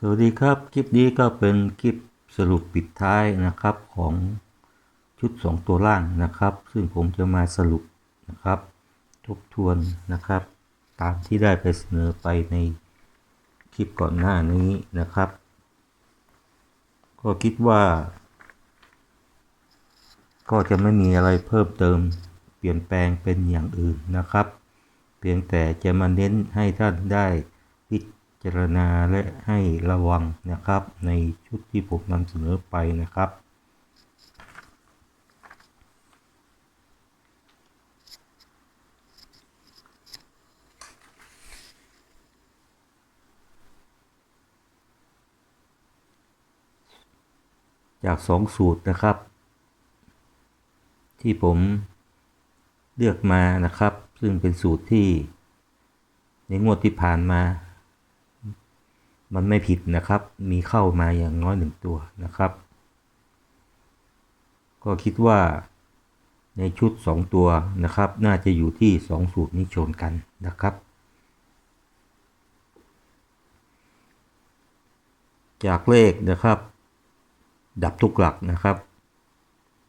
สวัสดีครับ คลิปนี้ก็เป็นคลิปสรุปปิดท้ายนะครับของชุด 2 ตัวล่างนะครับ ซึ่งผมจะมาสรุปนะครับทบทวนนะครับ ตามที่ได้ไปเสนอไปในคลิปก่อนหน้านี้นะครับ ก็คิดว่า ก็จะไม่มีอะไรเพิ่มเติมเปลี่ยนแปลงเป็นอย่างอื่นนะครับ เพียงแต่จะมาเน้นให้ท่านได้ จารณาและให้ระวังนะครับ ในชุดที่ผมนำเสนอไปนะครับ จากสองสูตรนะครับ ที่ผมเลือกมานะครับ ซึ่งเป็นสูตรที่ในงวดที่ผ่านมา มันไม่ผิดนะครับ มีเข้ามาอย่างน้อยหนึ่งตัวนะครับ ก็คิดว่าในชุด 2 ตัวนะครับ น่าจะอยู่ที่ 2 สูตรนี้ชนกันนะครับ จากเลขนะครับ ดับทุกหลักนะครับ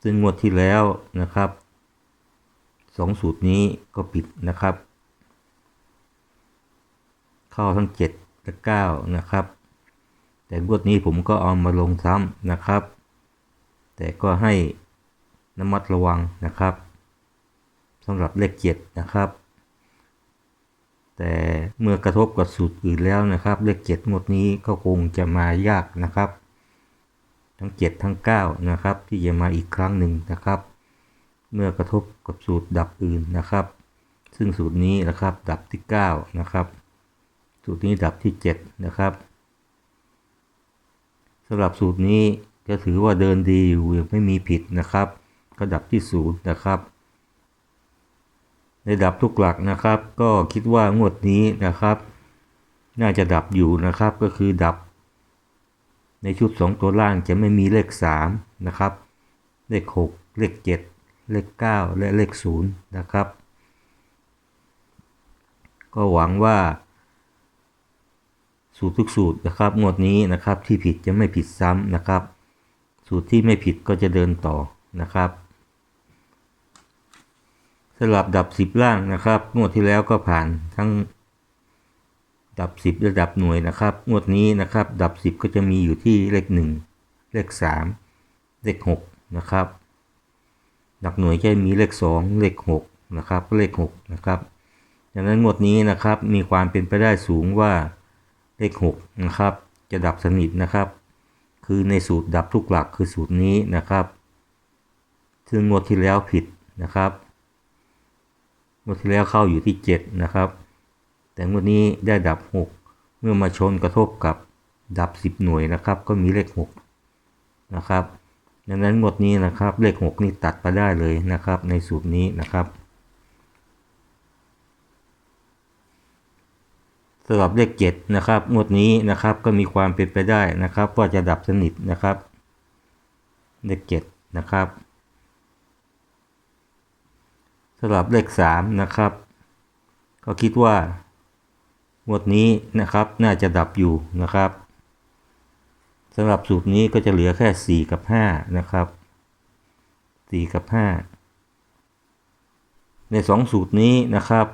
ซึ่งงวดที่แล้วนะครับสองสูตรนี้ก็ปิดนะครับ เข้าทั้ง 7 และ9นะครับ แต่งวดนี้ผมก็เอามาลงซ้ำนะครับ แต่ก็ให้น้ำมัดระวังนะครับสำหรับเลข7นะครับ แต่เมื่อกระทบกับสูตรอื่นแล้วนะครับ เลข7งวดนี้ก็คงจะมายากนะครับ ทั้ง7ทั้ง9นะครับ ที่จะมาอีกครั้งหนึ่งนะครับ เมื่อกระทบกับสูตรดับอื่นนะครับ ซึ่งสูตรนี้นะครับดับที่9นะครับ สูตรนี้ดับที่ 7 นะครับสำหรับสูตรนี้ก็ถือว่าเดินดีอยู่ยังไม่มีผิดนะครับ ก็ดับที่ 0 นะครับ ในดับทุกหลักนะครับ ก็คิดว่างวดนี้นะครับ น่าจะดับอยู่นะครับก็คือดับ ในชุด 2 ตัวล่างจะไม่มีเลข 3 นะครับ เลข 6 เลข 7 เลข 9 และเลข 0 นะครับ ก็หวังว่า สูตรทุกสูตรนะครับงวดนี้นะครับที่ผิดจะไม่ผิดซ้ำนะครับ สูตรที่ไม่ผิดก็จะเดินต่อนะครับสลับดับ10ล่างนะครับงวดที่แล้วก็ผ่านทั้งดับ10ระดับหน่วยนะครับ งวดนี้นะครับ ดับ10ก็จะมีอยู่ที่เลข1เลข3เลข6นะครับ ดับหน่วยจะมีเลข2เลข6นะครับเลข6นะครับดังนั้นงวดนี้นะครับมีความเป็นไปได้สูงว่า เลข6นะครับ จะดับสนิทนะครับ คือในสูตรดับทุกหลักคือสูตรนี้นะครับ ซึ่งงวดที่แล้วผิดนะครับงวดที่แล้วเข้าอยู่ที่ 7 นะครับ แต่งวดนี้ได้ดับ 6 เมื่อมาชนกระทบกับดับ 10 หน่วยนะครับ ก็มีเลข 6 นะครับดังนั้นงวดนี้นะครับเลข 6 นี่ตัดไปได้เลยนะครับ ในสูตรนี้นะครับ สำหรับเลข7นะครับงวดนี้นะครับก็มีความเป็นไปได้นะครับว่าจะดับสนิทนะครับ เลข7นะครับสำหรับเลข3นะครับ ก็คิดว่างวดนี้นะครับน่าจะดับอยู่นะครับสำหรับสูตรนี้ก็จะเหลือแค่ 4 กับ 5 นะครับ 4 กับ 5 ใน 2 สูตรนี้นะครับ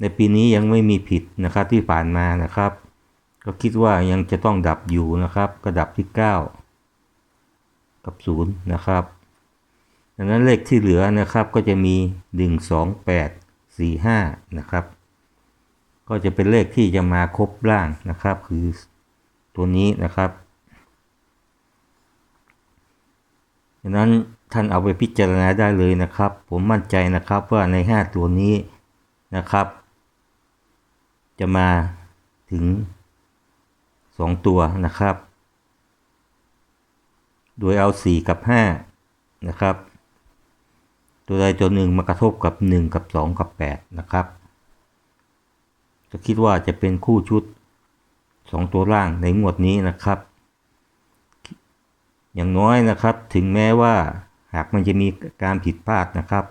ในปีนี้ยังไม่มีผิดนะครับที่ผ่านมานะครับ ก็คิดว่ายังจะต้องดับอยู่นะครับก็ดับที่ 9 กับ 0 นะครับดังนั้นเลขที่เหลือนะครับก็จะมี 1 2 8 4 5 นะครับ ก็จะเป็นเลขที่จะมาครบล่างนะครับ คือตัวนี้นะครับดังนั้นท่านเอาไปพิจารณาได้เลยนะครับ ผมมั่นใจนะครับว่าใน 5 ตัวนี้นะครับ จะมาถึง 2 ตัวนะครับ โดยเอา 4 กับ 5 นะครับ ตัวใดตัวหนึ่งมากระทบกับ 1 กับ 2 กับ 8 นะครับก็คิดว่าจะเป็นคู่ชุด 2 ตัวล่างในงวดนี้นะครับ อย่างน้อยนะครับถึงแม้ว่าหากมันจะมีการผิดพลาดนะครับ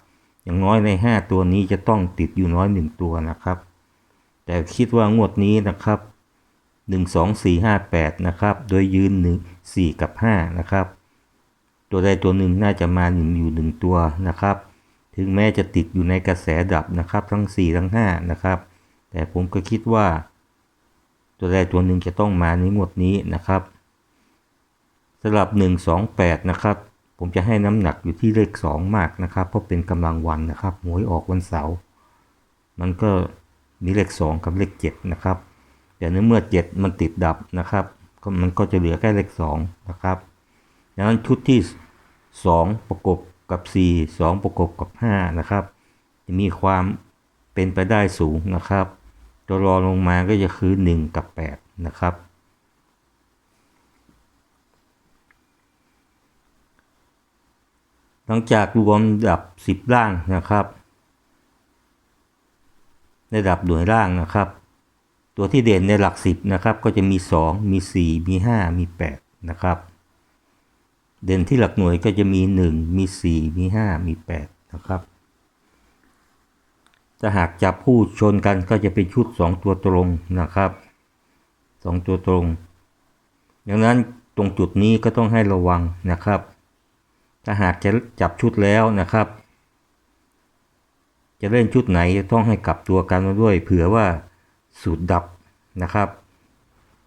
อย่างน้อยใน 5 ตัวนี้จะต้องติดอยู่น้อย 1 ตัวนะครับ แต่คิดว่างวดนี้นะครับ 1 2 4 5 8 นะครับ โดยยืน 1 4 กับ 5 นะครับ ตัวใดตัวหนึ่งน่าจะมาหนึ่งอยู่หนึ่งตัวนะครับ ถึงแม้จะติดอยู่ในกระแสดับนะครับ ทั้ง 4 ทั้ง 5 นะครับ แต่ผมก็คิดว่า ตัวใดตัวหนึ่งจะต้องมาในหมวดนี้นะครับสำหรับ 1 2 8 นะครับ ผมจะให้น้ำหนักอยู่ที่เลข 2 มากนะครับ เพราะเป็นกำลังวันนะครับหวยออกวันเสาร์มันก็ มีเลข 2 กับเลข 7 นะครับแต่ในเมื่อ 7 มันติดดับนะครับก็มันก็จะเหลือแค่เลข 2 นะครับดังนั้นชุดที่ 2 ประกบกับ 4 2 ประกบกับ 5 นะครับ จะมีความเป็นไปได้สูงนะครับ ตัวรอลงมาก็จะคือ 1 กับ 8 นะครับ หลังจากรวมดับ 10 ล่างนะครับ ในดับหน่วยล่างนะครับ ตัวที่เด่นในหลัก 10นะครับก็จะมี 2 มี 4 มี 5 มี 8 นะครับ เด่นที่หลักหน่วยก็จะมี 1 มี 4 มี 5 มี 8 นะครับถ้าหากจับผู้ชนกันก็จะเป็นชุด 2 ตัวตรงนะครับ 2 ตัวตรง ดังนั้นตรงจุดนี้ก็ต้องให้ระวังนะครับ ถ้าหากจะจับชุดแล้วนะครับ จะเล่นชุดไหนจะต้องให้กลับตัวกันมาด้วย เผื่อว่าสูตรดับนะครับ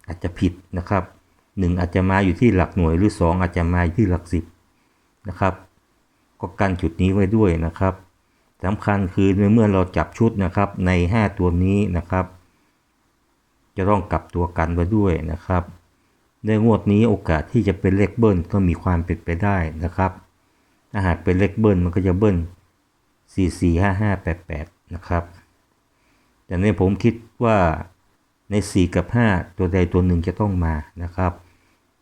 อาจจะผิดนะครับหนึ่งอาจจะมาอยู่ที่หลักหน่วยหรือ 2 อาจจะมาอยู่ที่หลักสิบนะครับก็กันจุดนี้ไว้ด้วยนะครับสำคัญคือในเมื่อเราจับชุดนะครับใน 5 ตัวนี้นะครับ จะต้องกลับตัวกันไว้ด้วยนะครับในงวดนี้โอกาสที่จะเป็นเลขเบิ้ลก็มีความเป็นไปได้นะครับ ถ้าหากเป็นเลขเบิ้ลมันก็จะเบิ้ล 4 4 5 5 8 8 นะครับ แต่ในผมคิดว่าใน 4 กับ 5 ตัวใดตัวหนึ่งจะต้องมานะครับ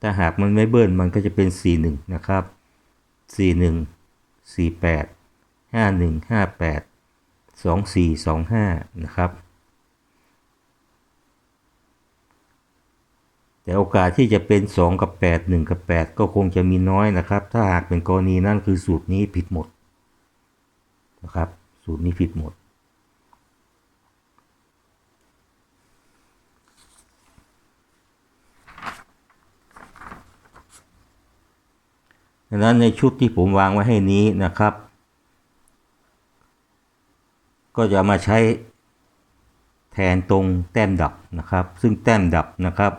ถ้าหากมันไม่เบิ้ลมันก็จะเป็น 4 1 นะครับ 4 1 4 8 5 1 5 8 2 4 2 5 นะครับ แต่โอกาสที่จะเป็น 2 กับ 8 1 กับ 8 ก็คงจะมีน้อยนะครับ ถ้าหากเป็นกรณีนั่นคือสูตรนี้ผิดหมด นะครับสูตรนี้ผิดหมด ดังนั้นในชุดที่ผมวางไว้ให้นี้นะครับ ก็จะมาใช้แทนตรงแต้มดับนะครับ ซึ่งแต้มดับนะครับ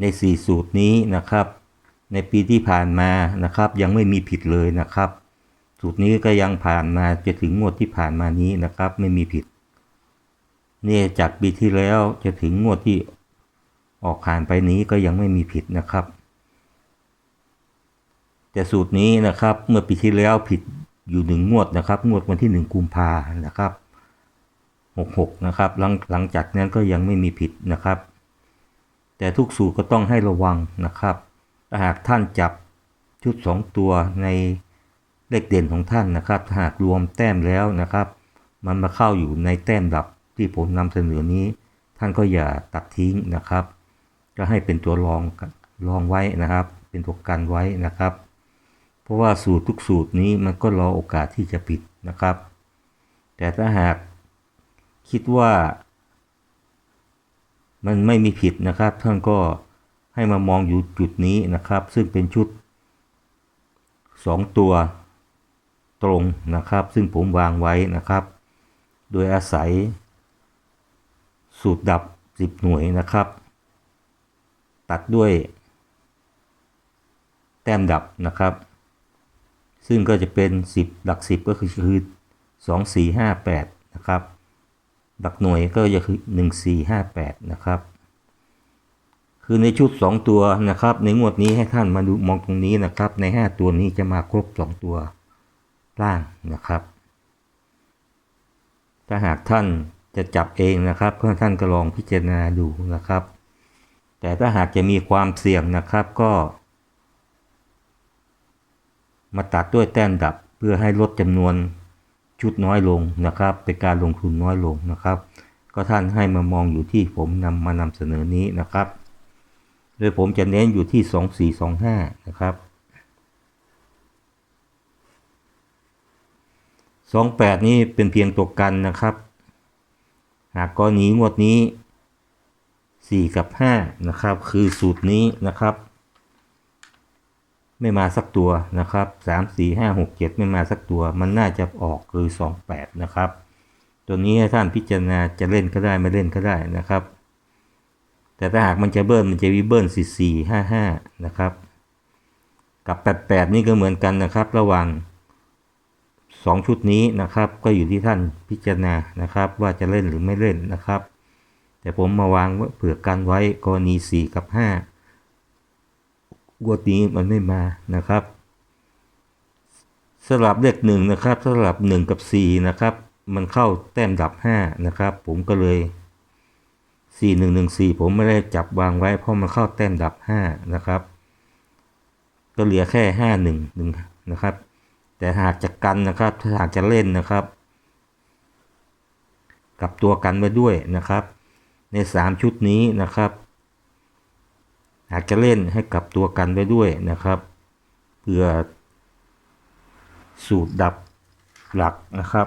ใน 4 สูตรนี้นะครับ ในปีที่ผ่านมานะครับ ยังไม่มีผิดเลยนะครับ สูตรนี้ก็ยังผ่านมาจะถึงงวดที่ผ่านมานี้นะครับ ไม่มีผิด นี่จากปีที่แล้วจะถึงงวดที่ออกผ่านไปนี้ก็ยังไม่มีผิดนะครับ แต่สูตรนี้นะครับเมื่อปีที่แล้วผิดอยู่หนึ่งงวดนะครับ งวดวันที่หนึ่งกุมภานะครับหกหกนะครับหลังหลังจากนั้นก็ยังไม่มีผิดนะครับ แต่ทุกสูตรก็ต้องให้ระวังนะครับหากท่านจับชุด2ตัวใน เลขเด่นของท่านนะครับหากรวมแต้มแล้วนะครับ มันมาเข้าอยู่ในแต้มดับที่ผมนำเสนอนี้ ท่านก็อย่าตัดทิ้งนะครับ ก็ให้เป็นตัวรองรองไว้นะครับ เป็นตัวกันไว้นะครับ เพราะว่าสูตรทุกสูตรนี้มันก็รอโอกาสที่จะผิดนะครับ แต่ถ้าหากคิดว่า มันไม่มีผิดนะครับ ท่านก็ให้มามองอยู่จุดนี้นะครับ ซึ่งเป็นชุด 2 ตัว ตรงนะครับ ซึ่งผมวางไว้นะครับ โดยอาศัย สูตรดับ 10 หน่วยนะครับ ตัดด้วย แต้มดับนะครับ ซึ่งก็จะเป็น 10 หลัก 10 ก็คือคือ 2 4 5 8 นะครับ หลักหน่วยก็จะคือ 1 4 5 8 นะครับคือในชุด 2 ตัวนะครับ ในงวดนี้ให้ท่านมาดูมองตรงนี้นะครับ ใน 5 ตัวนี้จะมาครบ 2 ตัว ล่างนะครับ ถ้าหากท่านจะจับเองนะครับก็ท่านก็ลองพิจารณาดูนะครับ แต่ถ้าหากจะมีความเสี่ยงนะครับก็ มาตัดด้วยแต้มดับเพื่อให้ลดจำนวนชุดน้อยลงนะครับ เป็นการลงทุนน้อยลงนะครับ ก็ท่านให้มามองอยู่ที่ผมนำมานำเสนอนี้นะครับ โดยผมจะเน้นอยู่ที่ 2425 นะครับ 28 นี้เป็นเพียงตัวกันนะครับ หากกรณีงวดนี้ 4 กับ 5 นะครับ คือสูตรนี้นะครับ ไม่มาสักตัวนะครับ 3 4 5 6 7 ไม่มาสักตัว มันน่าจะออกคือ 2 8 นะครับ ตัวนี้ท่านพิจารณาจะเล่นก็ได้ไม่เล่นก็ได้นะครับ แต่ถ้าหากมันจะเบิ้ลมันจะวิเบิ้ล4 4 5 5 นะครับ กับ 88 นี่ก็เหมือนกันนะครับ ระหว่าง 2 ชุดนี้นะครับ ก็อยู่ที่ท่านพิจารณานะครับ ว่าจะเล่นหรือไม่เล่นนะครับ แต่ผมมาวางเผื่อกันไว้กรณี 4 กับ 5 งวดนี้มันไม่มานะครับสลับเลขหนึ่งนะครับสลับ 1 กับ 4 นะครับ มันเข้าแต้มดับ 5 นะครับ ผมก็เลย 4 1 1 4 ผมไม่ได้จับวางไว้ เพราะมันเข้าแต้มดับ 5 นะครับ ก็เหลือแค่ 5 1 1นะครับ แต่หากจะกันนะครับ ถ้าหากจะเล่นนะครับ กับตัวกันไว้ด้วยนะครับ ใน 3 ชุดนี้นะครับ หากจะเล่นให้กับตัวกันไว้ด้วยนะครับเพื่อสูตรดับหลักนะครับ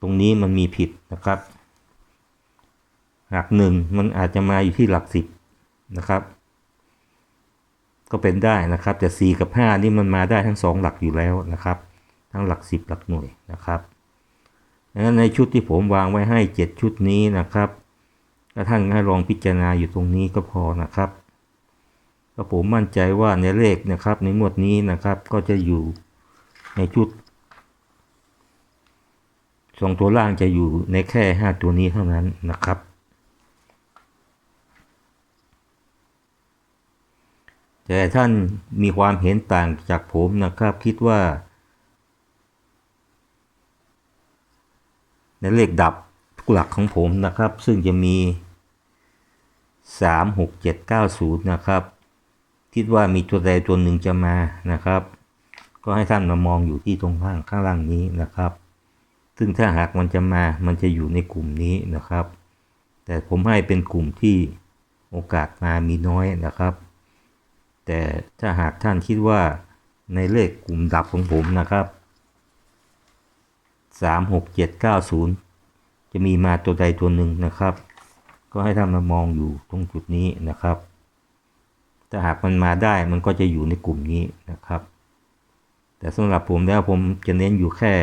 ตรงนี้มันมีผิดนะครับ หลักหนึ่งมันอาจจะมาอยู่ที่หลักสิบนะครับ ก็เป็นได้นะครับแต่4กับ 5 นี่มันมาได้ทั้ง 2 หลักอยู่แล้วนะครับ ทั้งหลัก 10 หลักหน่วยนะครับดังนั้นในชุดที่ผมวางไว้ให้ 7 ชุดนี้นะครับถ้าท่านให้ลองพิจารณาอยู่ตรงนี้ก็พอนะครับก็ผมมั่นใจว่าในเลขนะครับในงวดนี้นะครับก็จะอยู่ในชุดสองตัวล่างจะอยู่ในแค่ 5 ตัวนี้เท่านั้นนะครับ แต่ท่านมีความเห็นต่างจากผมนะครับคิดว่า ในเลขดับทุกหลักของผมนะครับ ซึ่งจะมี 3 6 7 9 0 นะครับ คิดว่ามีตัวใดตัวหนึ่งจะมานะครับ ก็ให้ท่านมามองอยู่ที่ตรงข้างข้างล่างนี้นะครับ ซึ่งถ้าหากมันจะมามันจะอยู่ในกลุ่มนี้นะครับ แต่ผมให้เป็นกลุ่มที่โอกาสมามีน้อยนะครับ แต่ถ้าหากท่านคิดว่าในเลขกลุ่มดับของผมนะครับ3 6 7 9 0 จะมีมาตัวใดตัวหนึ่งนะครับ ก็ให้ท่านมามองอยู่ตรงจุดนี้นะครับถ้าหากมันมาได้มันก็จะอยู่ในกลุ่มนี้นะครับ แต่สำหรับผมแล้วผมจะเน้นอยู่แค่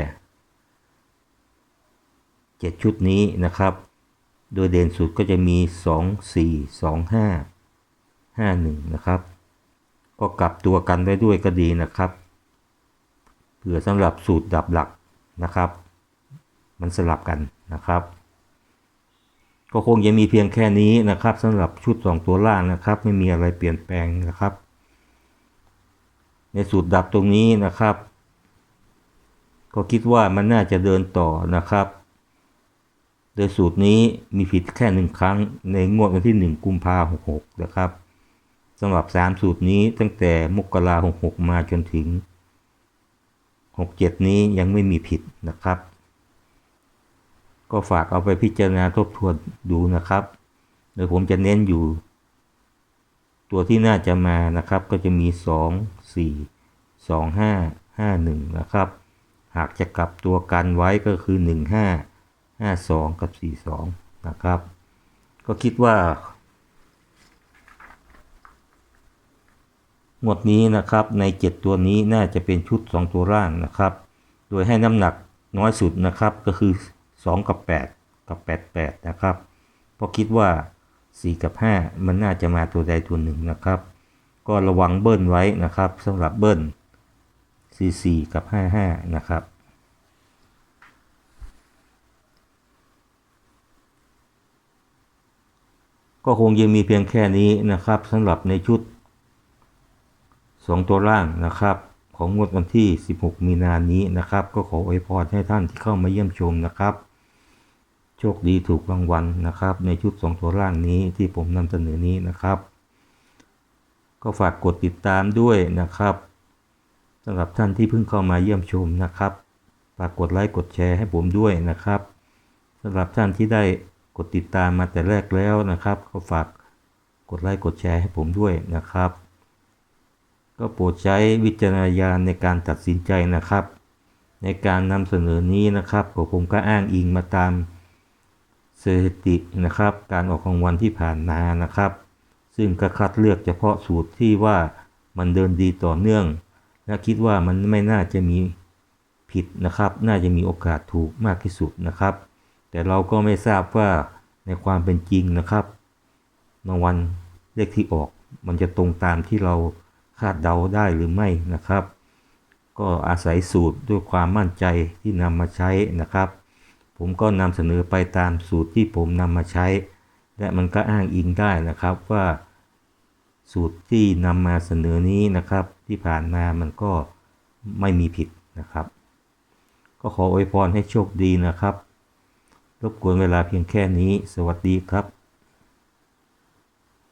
7 ชุดนี้นะครับ โดยเด่นสุดก็จะมี 2 4 2 5 5 1 นะครับ ก็กลับตัวกันไว้ด้วยก็ดีนะครับเผื่อสำหรับสูตรดับหลักนะครับ มันสลับกันนะครับ ก็คงจะมีเพียงแค่นี้นะครับสำหรับชุด 2 ตัวล่างนะครับ ไม่มีอะไรเปลี่ยนแปลงนะครับ ในสูตรดับตรงนี้นะครับ ก็คิดว่ามันน่าจะเดินต่อนะครับ โดยสูตรนี้มีผิดแค่หนึ่งครั้งในงวดวันที่ 1 กุมภาพันธ์66นะครับ สำหรับ 3 สูตรนี้ตั้งแต่มกราคม66มาจนถึง 67 นี้ยังไม่มีผิดนะครับ ก็ฝากเอาไปพิจารณาทบทวนดูนะครับโดยผมจะเน้นอยู่ ตัวที่น่าจะมานะครับก็จะมี 2 4 2 5 5 1 นะครับ หากจะกลับตัวกันไว้ก็คือ 1 5 5 2 กับ 4 2 นะครับ ก็คิดว่า หมดนี้นะครับใน 7 ตัวนี้น่าจะเป็นชุด 2 ตัวร่างนะครับ โดยให้น้ำหนักน้อยสุดนะครับก็คือ 2 กับ 8 กับ 8 8 นะครับ เพราะคิดว่า 4 กับ 5 มันน่าจะมาตัวใดตัวหนึ่งนะครับ ก็ระวังเบิ้ลไว้นะครับสำหรับเบิ้ล44 กับ 55 นะครับก็คงจะมีเพียงแค่นี้นะครับสำหรับในชุด 2 ตัวล่างนะครับ ของงวดวันที่ 16 มีนานี้นะครับ ก็ขออวยพรให้ท่านที่เข้ามาเยี่ยมชมนะครับ โชคดีถูกรางวัลนะครับ ในชุด 2 ตัวล่างนี้ที่ผมนำเสนอนี้นะครับ ก็ฝากกดติดตามด้วยนะครับสำหรับท่านที่เพิ่งเข้ามาเยี่ยมชมนะครับฝากกดไลค์กดแชร์ให้ผมด้วยนะครับสำหรับท่านที่ได้กดติดตามมาแต่แรกแล้วนะครับ ก็ฝากกดไลค์กดแชร์ให้ผมด้วยนะครับ ก็โปรดใช้วิจารณญาณในการตัดสินใจนะครับ ในการนำเสนอนี้นะครับผมก็อ้างอิงมาตามสถิตินะครับ การออกรางวัลที่ผ่านมานะครับ ซึ่งก็คัดเลือกเฉพาะสูตรที่ว่ามันเดินดีต่อเนื่อง และคิดว่ามันไม่น่าจะมีผิดนะครับ น่าจะมีโอกาสถูกมากที่สุดนะครับ แต่เราก็ไม่ทราบว่าในความเป็นจริงนะครับรางวัลเลขที่ออกมันจะตรงตามที่เรา คาดเดาได้หรือไม่นะครับ ก็อาศัยสูตรด้วยความมั่นใจที่นำมาใช้นะครับ ผมก็นำเสนอไปตามสูตรที่ผมนำมาใช้ และมันก็อ้างอิงได้นะครับว่า สูตรที่นำมาเสนอนี้นะครับ ที่ผ่านมามันก็ไม่มีผิดนะครับ ก็ขออวยพรให้โชคดีนะครับ รบกวนเวลาเพียงแค่นี้ สวัสดีครับ